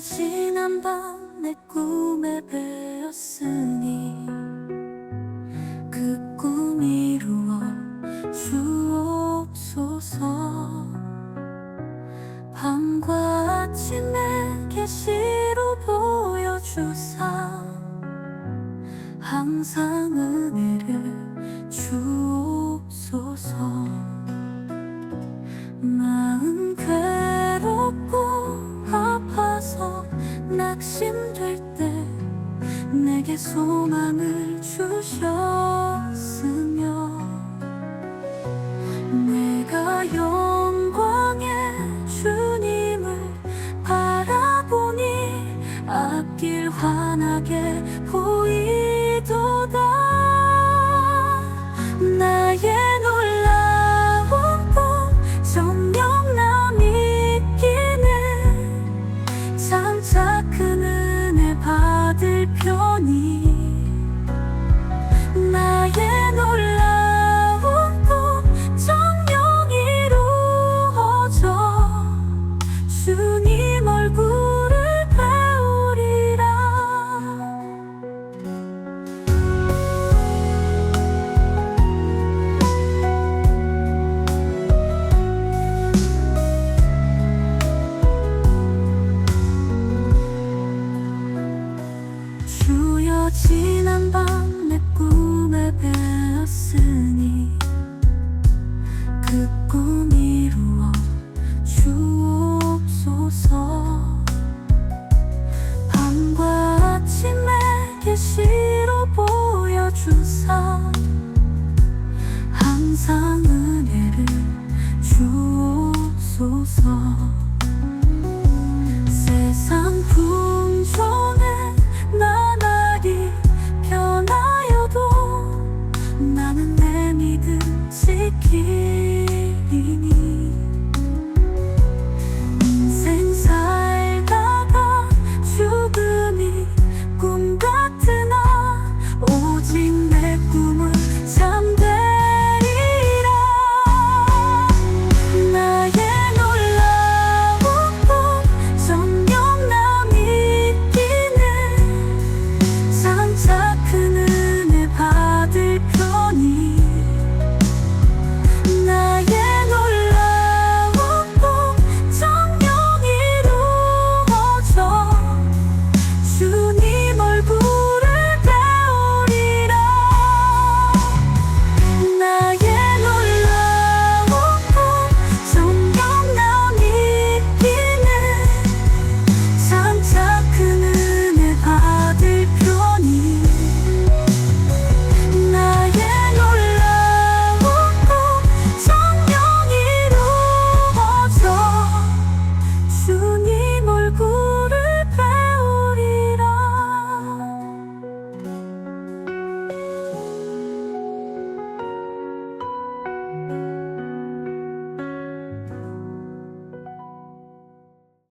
지난 밤 내 꿈에 배었으니 그 꿈 이루어 주옵소서. 밤과 아침에 계시로 보여주사 항상 은 낙심될 때 내게 소망을 주셨으며 내가 영 지난 밤 내 꿈에 배었으니 그 꿈 이루어 주옵소서. 밤과 아침에 계시로 보여주사 항상 은혜를 주옵소서